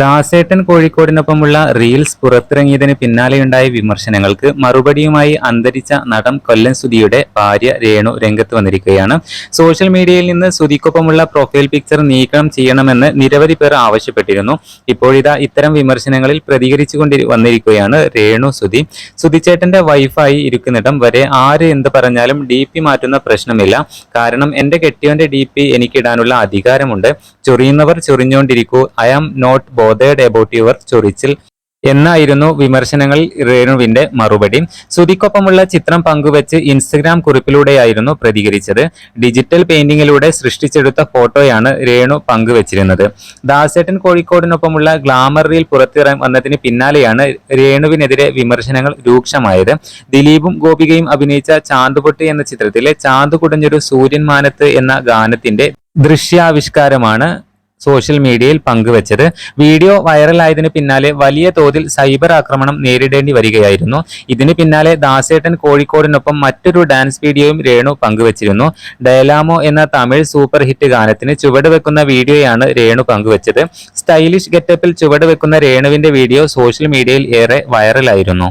ദാസേട്ടൻ കോഴിക്കോടിനൊപ്പമുള്ള reels പുറത്തിറങ്ങിയതിന് പിന്നാലെയുണ്ടായ വിമർശനങ്ങൾക്ക് മറുപടിയുമായി അന്തരിച്ച നടൻ കൊല്ലൻ സുധിയുടെ ഭാര്യ രേണു രംഗത്ത് വന്നിരിക്കുകയാണ്. സോഷ്യൽ മീഡിയയിൽ നിന്ന് സുധിക്കൊപ്പമുള്ള പ്രൊഫൈൽ പിക്ചർ നീക്കം ചെയ്യണമെന്ന് നിരവധി പേർ ആവശ്യപ്പെട്ടിരുന്നു. ഇപ്പോഴിതാ ഇത്തരം വിമർശനങ്ങളിൽ പ്രതികരിച്ചുകൊണ്ട് വന്നിരിക്കുകയാണ് രേണു സുധി. സുധിച്ചേട്ടന്റെ വൈഫായി ഇരിക്കുന്നിടം വരെ ആര് എന്ത് പറഞ്ഞാലും ഡി പി മാറ്റുന്ന പ്രശ്നമില്ല. കാരണം എന്റെ കെട്ടിയവന്റെ ഡി പി എനിക്കിടാനുള്ള അധികാരമുണ്ട്. ചൊറിയുന്നവർ ചൊറിഞ്ഞുകൊണ്ടിരിക്കൂ I am not bothered about your ചൊറിച്ചിൽ എന്നായിരുന്നു വിമർശനങ്ങൾ രേണുവിന്റെ മറുപടി. ശ്രുതിക്കൊപ്പമുള്ള ചിത്രം പങ്കുവച്ച് ഇൻസ്റ്റഗ്രാം കുറിപ്പിലൂടെയായിരുന്നു പ്രതികരിച്ചത്. ഡിജിറ്റൽ പെയിന്റിങ്ങിലൂടെ സൃഷ്ടിച്ചെടുത്ത ഫോട്ടോയാണ് രേണു പങ്കുവച്ചിരുന്നത്. ദാസേട്ടൻ കോഴിക്കോടിനൊപ്പമുള്ള ഗ്ലാമർ റീൽ പുറത്തിറങ്ങി വന്നതിന് പിന്നാലെയാണ് രേണുവിനെതിരെ വിമർശനങ്ങൾ രൂക്ഷമായത്. ദിലീപും ഗോപികയും അഭിനയിച്ച ചാന്തുപൊട്ടി എന്ന ചിത്രത്തിലെ ചാന്തു കുടഞ്ഞൊരു സൂര്യൻ മാനത്ത് എന്ന ഗാനത്തിന്റെ ദൃശ്യാവിഷ്കാരമാണ് സോഷ്യൽ മീഡിയയിൽ പങ്കുവച്ചത്. വീഡിയോ വൈറലായതിനു പിന്നാലെ വലിയ തോതിൽ സൈബർ ആക്രമണം നേരിടേണ്ടി വരികയായിരുന്നു. ഇതിന് പിന്നാലെ ദാസേട്ടൻ കോഴിക്കോടിനൊപ്പം മറ്റൊരു ഡാൻസ് വീഡിയോയും രേണു പങ്കുവച്ചിരുന്നു. ഡയലാമോ എന്ന തമിഴ് സൂപ്പർ ഹിറ്റ് ഗാനത്തിന് ചുവട് വെക്കുന്ന വീഡിയോയാണ് രേണു പങ്കുവച്ചത്. സ്റ്റൈലിഷ് ഗെറ്റപ്പിൽ ചുവട് വെക്കുന്ന രേണുവിന്റെ വീഡിയോ സോഷ്യൽ മീഡിയയിൽ ഏറെ വൈറലായിരുന്നു.